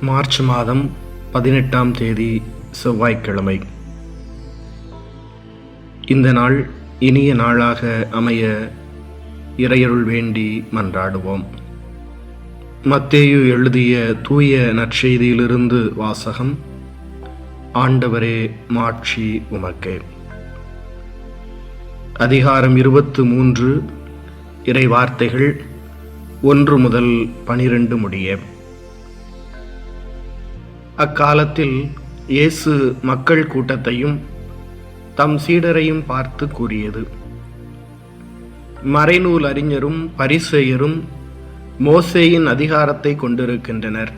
March மாதம் பதினெட்டாம் தேதி செவ்வாய்க்கிழமை. இந்த நாள் இனிய நாளாக அமைய இறையருள் வேண்டி மன்றாடுவோம். மத்தேயு எழுதிய தூய நற்செய்தியிலிருந்து வாசகம் ஆண்டவரே மாட்சி உமக்கே. அதிகாரம் இருபத்து மூன்று இறை வார்த்தைகள் ஒன்று முதல் பனிரெண்டு முடிய. அக்காலத்தில் இயேசு மக்கள் கூட்டத்தையும் தம் சீடரையும் பார்த்து கூறியது. மறைநூல் அறிஞரும் பரிசெயரும் மோசேயின் அதிகாரத்தை கொண்டிருக்கின்றனர்.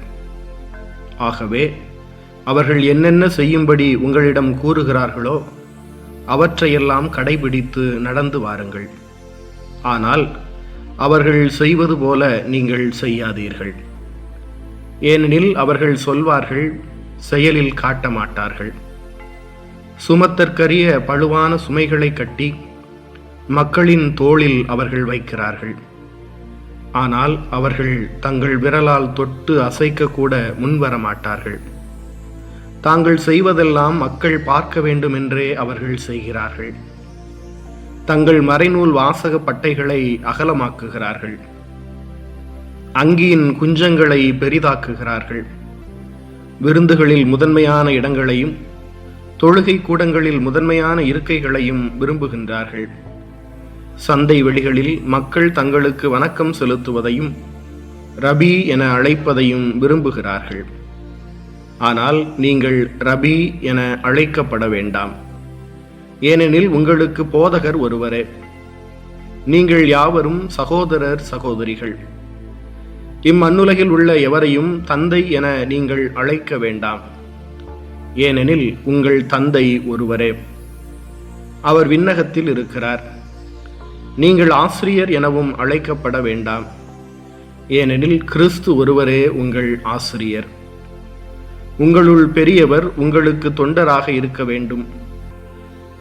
ஆகவே அவர்கள் என்னென்ன செய்யும்படி உங்களிடம் கூறுகிறார்களோ அவற்றையெல்லாம் கடைபிடித்து நடந்து வாருங்கள். ஆனால் அவர்கள் செய்வது போல நீங்கள் செய்யாதீர்கள். ஏனெனில் அவர்கள் சொல்வார்கள் செயலில் காட்ட மாட்டார்கள் சுமத்தற்கரிய பழுவான சுமைகளை கட்டி மக்களின் தோளில் அவர்கள் வைக்கிறார்கள். ஆனால் அவர்கள் தங்கள் விரலால் தொட்டு அசைக்க கூட முன்வர மாட்டார்கள் தாங்கள் செய்வதெல்லாம் மக்கள் பார்க்க வேண்டும் என்றே அவர்கள் செய்கிறார்கள். தங்கள் மறைநூல் வாசக பட்டைகளை அகலமாக்குகிறார்கள். அங்கியின் குஞ்சங்களை பெரிதாக்குகிறார்கள். விருந்துகளில் முதன்மையான இடங்களையும் தொழுகை கூடங்களில் முதன்மையான இருக்கைகளையும் விரும்புகின்றார்கள். சந்தை வெளிகளில் மக்கள் தங்களுக்கு வணக்கம் செலுத்துவதையும் ரபி என அழைப்பதையும் விரும்புகிறார்கள். ஆனால் நீங்கள் ரபி என அழைக்கப்பட வேண்டாம். ஏனெனில் உங்களுக்கு போதகர் ஒருவரே. நீங்கள் யாவரும் சகோதரர் சகோதரிகள். இம்மண்ணுலகில் உள்ள எவரையும் தந்தை என நீங்கள் அழைக்க வேண்டாம். ஏனெனில் உங்கள் தந்தை ஒருவரே. அவர் விண்ணகத்தில் இருக்கிறார். நீங்கள் ஆசிரியர் எனவும் அழைக்கப்பட வேண்டாம். ஏனெனில் கிறிஸ்து ஒருவரே உங்கள் ஆசிரியர். உங்களுள் பெரியவர் உங்களுக்கு தொண்டராக இருக்க வேண்டும்.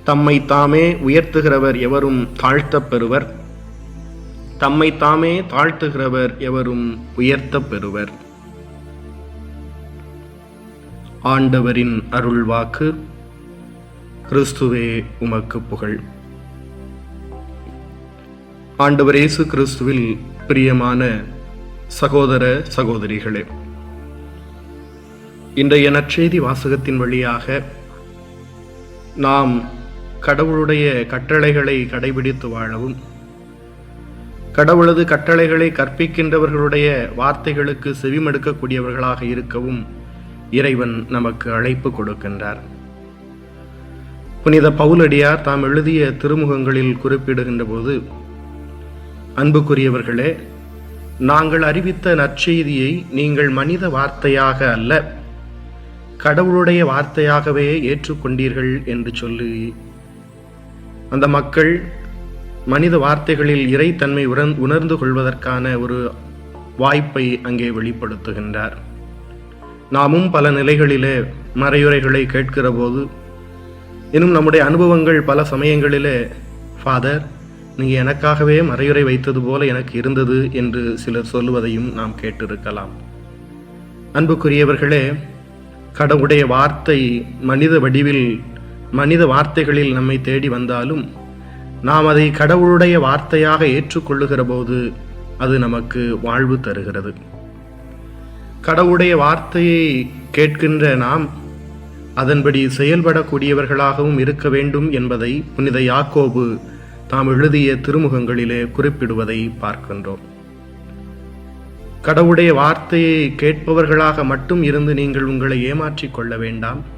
தம்மை தாமே உயர்த்துகிறவர் எவரும் தாழ்த்தப் பெறுவர். தம்மை தாமே தாழ்த்துகிறவர் எவரும் உயர்த்த பெறுவர். ஆண்டவரின் அருள்வாக்கு கிறிஸ்துவே உமக்கு புகழ். ஆண்டவர் இயேசு கிறிஸ்துவில் பிரியமான சகோதர சகோதரிகளே இன்றைய நற்செய்தி வாசகத்தின் வழியாக நாம் கடவுளுடைய கட்டளைகளை கடைபிடித்து வாழவும் கடவுளது கட்டளைகளை கற்பிக்கின்றவர்களுடைய வார்த்தைகளுக்கு செவிமடுக்கக்கூடியவர்களாக இருக்கவும் இறைவன் நமக்கு அழைப்பு கொடுக்கின்றார். புனித பவுலடியார் தாம் எழுதிய திருமுகங்களில் குறிப்பிடுகின்ற போது அன்புக்குரியவர்களே நாங்கள் அறிவித்த நற்செய்தியை நீங்கள் மனித வார்த்தையாக அல்ல கடவுளுடைய வார்த்தையாகவே ஏற்றுக்கொண்டீர்கள் என்று சொல்லி அந்த மக்கள் மனித வார்த்தைகளில் இறைத்தன்மை உணர் உணர்ந்து கொள்வதற்கான ஒரு வாய்ப்பை அங்கே வெளிப்படுத்துகின்றார். நாமும் பல நிலைகளிலே மறையுறைகளை கேட்கிற போது இன்னும் நம்முடைய அனுபவங்கள் பல சமயங்களிலே ஃபாதர் நீங்கள் எனக்காகவே மறையுறை வைத்தது போல எனக்கு இருந்தது என்று சிலர் சொல்லுவதையும் நாம் கேட்டிருக்கலாம். அன்புக்குரியவர்களே கடவுடைய வார்த்தை மனித வடிவில் மனித வார்த்தைகளில் நம்மை தேடி வந்தாலும் நாம் அதை கடவுளுடைய வார்த்தையாக ஏற்றுக்கொள்ளுகிற போது அது நமக்கு வாழ்வு தருகிறது. கடவுளுடைய வார்த்தையை கேட்கின்ற நாம் அதன்படி செயல்படக்கூடியவர்களாகவும் இருக்க வேண்டும் என்பதை புனித யாக்கோபு தாம் எழுதிய திருமுகங்களிலே குறிப்பிடுவதை பார்க்கின்றோம். கடவுளுடைய வார்த்தையை கேட்பவர்களாக மட்டும் இருந்து நீங்கள் உங்களை ஏமாற்றிக் கொள்ள வேண்டாம்.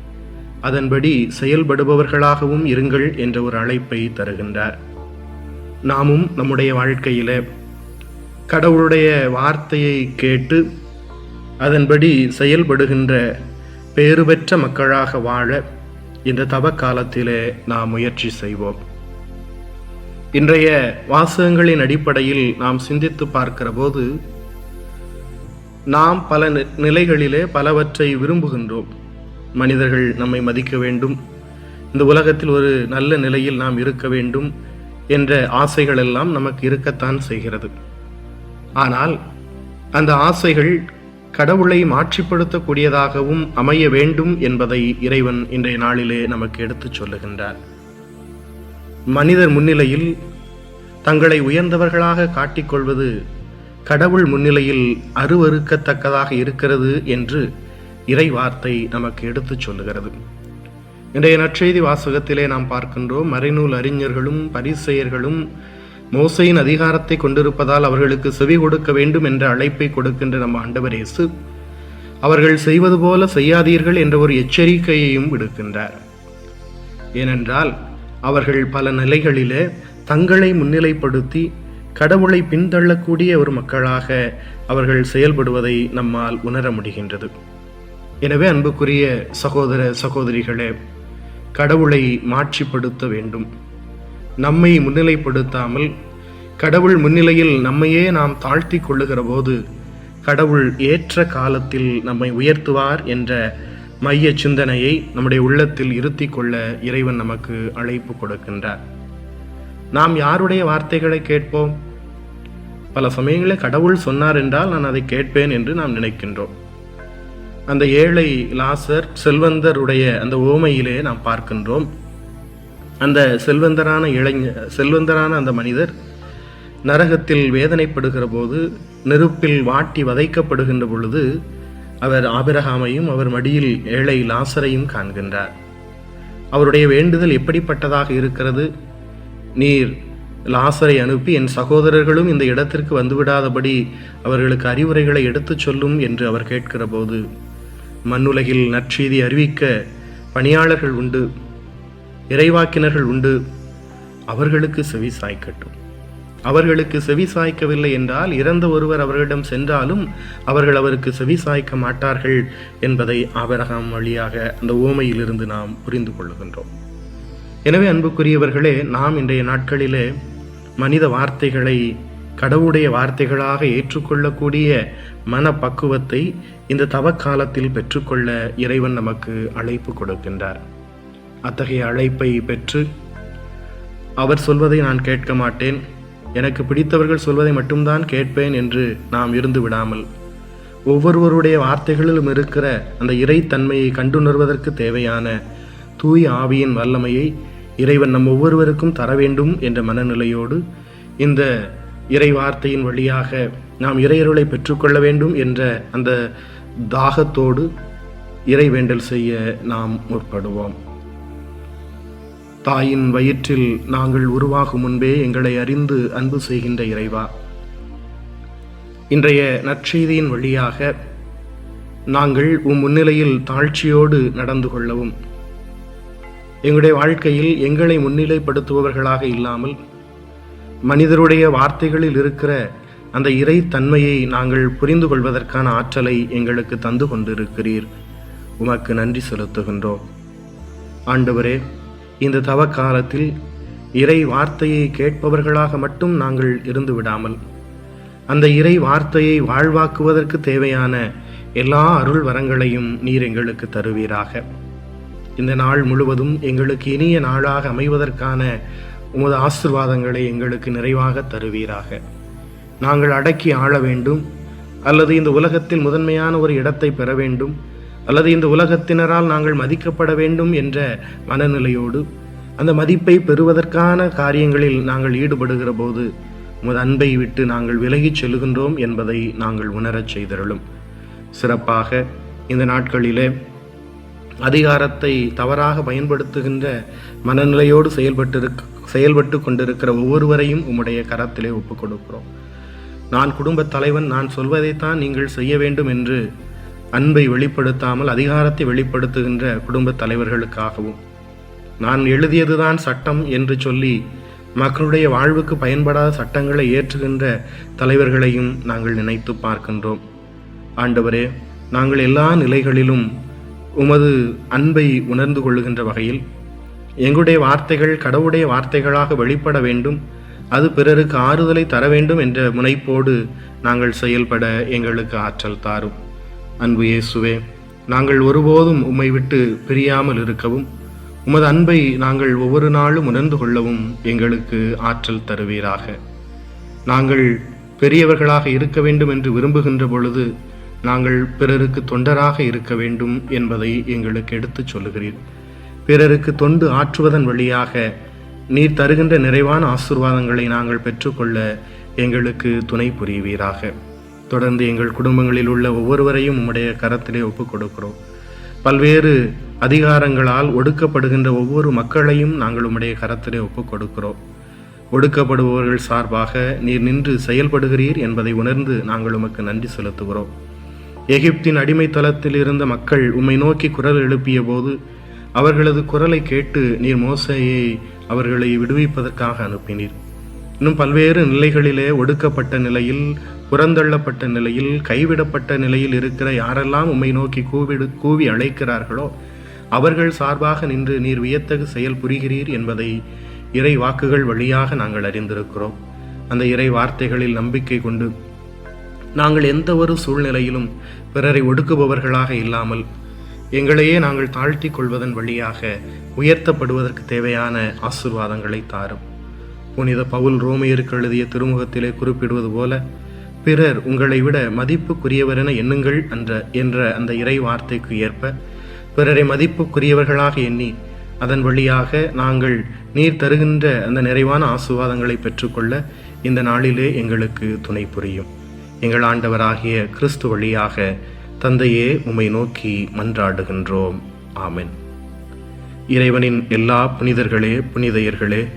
அதன்படி செயல்படுபவர்களாகவும் இருங்கள் என்ற ஒரு அழைப்பை தருகின்றார். நாமும் நம்முடைய வாழ்க்கையில கடவுளுடைய வார்த்தையை கேட்டு அதன்படி செயல்படுகின்ற பேறு பெற்ற மக்களாக வாழ இந்த தவ காலத்திலே நாம் முயற்சி செய்வோம். இன்றைய வாசகங்களின் அடிப்படையில் நாம் சிந்தித்து பார்க்கிற போது நாம் பல நி- நிலைகளிலே பலவற்றை விரும்புகின்றோம். மனிதர்கள் நம்மை மதிக்க வேண்டும். இந்த உலகத்தில் ஒரு நல்ல நிலையில் நாம் இருக்க வேண்டும் என்ற ஆசைகள் எல்லாம் நமக்கு இருக்கத்தான் செய்கிறது. ஆனால் அந்த ஆசைகள் கடவுளை மாற்றிப்படுத்தக்கூடியதாகவும் அமைய வேண்டும் என்பதை இறைவன் இன்றைய நாளிலே நமக்கு எடுத்துச் சொல்லுகின்றார். மனிதர் முன்னிலையில் தங்களை உயர்ந்தவர்களாக காட்டிக்கொள்வது கடவுள் முன்னிலையில் அருவறுக்கத்தக்கதாக இருக்கிறது என்று இறை வார்த்தை நமக்கு எடுத்துச் சொல்லுகிறது. இன்றைய நற்செய்தி வாசகத்திலே நாம் பார்க்கின்றோம் மறைநூல் அறிஞர்களும் பரிசெயர்களும் மோசையின் அதிகாரத்தை கொண்டிருப்பதால் அவர்களுக்கு செவி கொடுக்க வேண்டும் என்ற அழைப்பை கொடுக்கின்ற நம்ம ஆண்டவர் இயேசு அவர்கள் செய்வது போல செய்யாதீர்கள் என்ற ஒரு எச்சரிக்கையையும் விடுக்கின்றார். ஏனென்றால் அவர்கள் பல நிலைகளிலே தங்களை முன்னிலைப்படுத்தி கடவுளை பின்தள்ளக்கூடிய ஒரு மக்களாக அவர்கள் செயல்படுவதை நம்மால் உணர முடிகின்றது. எனவே அன்புக்குரிய சகோதர சகோதரிகளே கடவுளை மாட்சிப்படுத்த வேண்டும். நம்மை முன்னிலைப்படுத்தாமல் கடவுள் முன்னிலையில் நம்மையே நாம் தாழ்த்தி கொள்ளுகிற போது கடவுள் ஏற்ற காலத்தில் நம்மை உயர்த்துவார் என்ற மைய சிந்தனையை நம்முடைய உள்ளத்தில் இருத்தி கொள்ள இறைவன் நமக்கு அழைப்பு கொடுக்கின்றார். நாம் யாருடைய வார்த்தைகளை கேட்போம்? பல சமயங்களில் கடவுள் சொன்னார் என்றால் நான் அதை கேட்பேன் என்று நாம் நினைக்கின்றோம். அந்த ஏழை லாசர் செல்வந்தருடைய அந்த ஓமையிலே நாம் பார்க்கின்றோம். அந்த செல்வந்தரான இளைஞ செல்வந்தரான அந்த மனிதர் நரகத்தில் வேதனைப்படுகிற போது நெருப்பில் வாட்டி வதைக்கப்படுகின்ற பொழுது அவர் ஆபிரகாமையும் அவர் மடியில் ஏழை லாசரையும் காண்கின்றார். அவருடைய வேண்டுதல் எப்படிப்பட்டதாக இருக்கிறது? நீர் லாசரை அனுப்பி என் சகோதரர்களும் இந்த இடத்திற்கு வந்துவிடாதபடி அவர்களுக்கு அறிவுரைகளை எடுத்துச் சொல்லும் என்று அவர் கேட்கிற போது மண்ணுலகில் நற்செய்தி அறிவிக்க பணியாளர்கள் உண்டு இறைவாக்கினர்கள் உண்டு. அவர்களுக்கு செவி சாய்க்கட்டும். அவர்களுக்கு செவி சாய்க்கவில்லை என்றால் இறந்த ஒருவர் அவர்களிடம் சென்றாலும் அவர்கள் அவருக்கு செவி சாய்க்க மாட்டார்கள் என்பதை ஆபரகம் வழியாக அந்த ஓமையிலிருந்து நாம் புரிந்து கொள்ளுகின்றோம். எனவே அன்புக்குரியவர்களே நாம் இன்றைய நாட்களிலே மனித வார்த்தைகளை கடவுளுடைய வார்த்தைகளாக ஏற்றுக்கொள்ளக்கூடிய மனப்பக்குவத்தை இந்த தவக்காலத்தில் பெற்றுக்கொள்ள இறைவன் நமக்கு அழைப்பு கொடுக்கின்றார். அத்தகைய அழைப்பை பெற்று அவர் சொல்வதை நான் கேட்க மாட்டேன். எனக்கு பிடித்தவர்கள் சொல்வதை மட்டும்தான் கேட்பேன் என்று நாம் இருந்து விடாமல். ஒவ்வொருவருடைய வார்த்தைகளிலும் இருக்கிற அந்த இறைத்தன்மையை கண்டுணர்வதற்கு தேவையான தூய் ஆவியின் வல்லமையை இறைவன் நம் ஒவ்வொருவருக்கும் தர வேண்டும் என்ற மனநிலையோடு இந்த இறை வார்த்தையின் வழியாக நாம் இறையருளை பெற்றுக்கொள்ள வேண்டும் என்ற அந்த தாகத்தோடு இறை வேண்டல் செய்ய நாம் முற்படுவோம். தாயின் வயிற்றில் நாங்கள் உருவாகும் முன்பே எங்களை அறிந்து அன்பு செய்கின்ற இறைவா இன்றைய நற்செய்தியின் வழியாக நாங்கள் உம் முன்னிலையில் தாழ்ச்சியோடு நடந்து கொள்ளவும் எங்களுடைய வாழ்க்கையில் எங்களை முன்னிலைப்படுத்துபவர்களாக இல்லாமல் மனிதருடைய வார்த்தைகளில் இருக்கிற அந்த இறை தன்மையை நாங்கள் புரிந்து கொள்வதற்கான ஆற்றலை எங்களுக்கு தந்து கொண்டிருக்கிறீர். உமக்கு நன்றி செலுத்துகின்றோம். ஆண்டவரே இந்த தவ காலத்தில் இறை வார்த்தையை கேட்பவர்களாக மட்டும் நாங்கள் இருந்து விடாமல் அந்த இறை வார்த்தையை வாழ்வாக்குவதற்கு தேவையான எல்லா அருள் வரங்களையும் நீர் எங்களுக்கு தருவீராக. இந்த நாள் முழுவதும் எங்களுக்கு இனிய நாளாக அமைவதற்கான உமது ஆசிர்வாதங்களை எங்களுக்கு நிறைவாக தருவீராக. நாங்கள் அடக்கி ஆள வேண்டும். அல்லது இந்த உலகத்தில் முதன்மையான ஒரு இடத்தை பெற வேண்டும். அல்லது இந்த உலகத்தினரால் நாங்கள் மதிக்கப்பட வேண்டும் என்ற மனநிலையோடு அந்த மதிப்பை பெறுவதற்கான காரியங்களில் நாங்கள் ஈடுபடுகிற போது உமது அன்பை விட்டு நாங்கள் விலகிச் செல்கின்றோம் என்பதை நாங்கள் உணரச் செய்தருளும். சிறப்பாக இந்த நாட்களிலே அதிகாரத்தை தவறாக பயன்படுத்துகின்ற மனநிலையோடு செயல்பட்டு செயல்பட்டு கொண்டிருக்கிற ஒவ்வொருவரையும் உம்முடைய கரத்திலே ஒப்புக் கொடுக்கிறோம் நான் குடும்பத் தலைவன் நான் சொல்வதைத்தான் நீங்கள் செய்ய வேண்டும் என்று அன்பை வெளிப்படுத்தாமல் அதிகாரத்தை வெளிப்படுத்துகின்ற குடும்பத் தலைவர்களுக்காகவும். நான் எழுதியதுதான் சட்டம் என்று சொல்லி மக்களுடைய வாழ்வுக்கு பயன்படாத சட்டங்களை ஏற்றுகின்ற தலைவர்களையும் நாங்கள் நினைத்து பார்க்கின்றோம். ஆண்டவரே நாங்கள் எல்லா நிலைகளிலும் உமது அன்பை உணர்ந்து கொள்ளுகின்ற வகையில் எங்களுடைய வார்த்தைகள் கடவுளுடைய வார்த்தைகளாக வெளிப்பட வேண்டும். அது பிறருக்கு ஆறுதலை தர வேண்டும் என்ற முனைப்போடு நாங்கள் செயல்பட எங்களுக்கு ஆற்றல் தாரும். அன்பு இயேசுவே நாங்கள் ஒருபோதும் உம்மை விட்டு பிரியாமல் இருக்கவும் உமது அன்பை நாங்கள் ஒவ்வொரு நாளும் உணர்ந்து கொள்ளவும் எங்களுக்கு ஆற்றல் தருவீராக. நாங்கள் பெரியவர்களாக இருக்க வேண்டும் என்று விரும்புகின்ற பொழுது நாங்கள் பிறருக்கு தொண்டராக இருக்க வேண்டும் என்பதை எங்களுக்கு எடுத்துச் சொல்லுகிறீர். பிறருக்கு தொண்டு ஆற்றுவதன் வழியாக நீர் தருகின்ற நிறைவான ஆசிர்வாதங்களை நாங்கள் பெற்றுக்கொள்ள எங்களுக்கு துணை புரிவீராக. தொடர்ந்து எங்கள் குடும்பங்களில் உள்ள ஒவ்வொருவரையும் உம்முடைய கரத்திலே ஒப்புக் கொடுக்கிறோம் பல்வேறு அதிகாரங்களால் ஒடுக்கப்படுகின்ற ஒவ்வொரு மக்களையும் நாங்கள் உம்முடைய கரத்திலே ஒப்புக் கொடுக்கிறோம் ஒடுக்கப்படுபவர்கள் சார்பாக நீர் நின்று செயல்படுகிறீர் என்பதை உணர்ந்து நாங்கள் உமக்கு நன்றி செலுத்துகிறோம். எகிப்தின் அடிமைத்தளத்தில் இருந்த மக்கள் உம்மை நோக்கி குரல் எழுப்பிய போது அவர்களது குரலை கேட்டு நீர் மோசையை அவர்களை விடுவிப்பதற்காக அனுப்பினீர். இன்னும் பல்வேறு நிலைகளிலே ஒடுக்கப்பட்ட நிலையில் புறந்தள்ளப்பட்ட நிலையில் கைவிடப்பட்ட நிலையில் இருக்கிற யாரெல்லாம் உம்மை நோக்கி கூவிடு கூவி அழைக்கிறார்களோ அவர்கள் சார்பாக நின்று நீர் வியத்தகு செயல் புரிகிறீர் என்பதை இறை வாக்குகள் வழியாக நாங்கள் அறிந்திருக்கிறோம். அந்த இறை வார்த்தைகளில் நம்பிக்கை கொண்டு நாங்கள் எந்த ஒரு சூழ்நிலையிலும் பிறரை ஒடுக்குபவர்களாக இல்லாமல் எங்களையே நாங்கள் தாழ்த்தி கொள்வதன் வழியாக உயர்த்தப்படுவதற்கு தேவையான ஆசிர்வாதங்களை தாரும். புனித பவுல் ரோமையருக்கு எழுதிய திருமுகத்திலே குறிப்பிடுவது போல பிறர் உங்களை விட மதிப்புக்குரியவரென எண்ணுங்கள் என்ற என்ற அந்த இறை வார்த்தைக்கு ஏற்ப பிறரை மதிப்புக்குரியவர்களாக எண்ணி அதன் வழியாக நாங்கள் நீர் தருகின்ற அந்த நிறைவான ஆசுவாதங்களை பெற்றுக்கொள்ள இந்த நாளிலே எங்களுக்கு துணை புரியும். எங்கள் ஆண்டவராகிய கிறிஸ்து வழியாக தந்தையே உம்மை நோக்கி மன்றாடுகின்றோம். ஆமென். இறைவனின் எல்லா புனிதர்களே புனிதையர்களே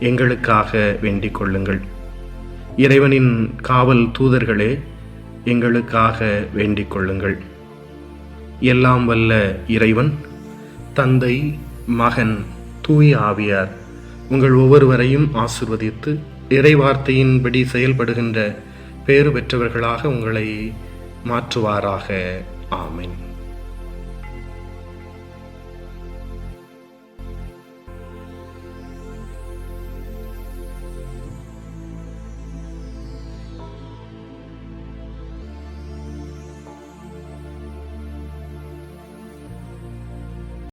எங்களுக்காக வேண்டிக் கொள்ளுங்கள். இறைவனின் காவல் தூதர்களே எங்களுக்காக வேண்டிக் கொள்ளுங்கள். எல்லாம் வல்ல இறைவன் தந்தை மகன் தூய ஆவியார் உங்கள் ஒவ்வொருவரையும் ஆசிர்வதித்து இறைவார்த்தையின்படி செயல்படுகின்ற பேறு பெற்றவர்களாக உங்களை மாற்றுவாராக. ஆமின்.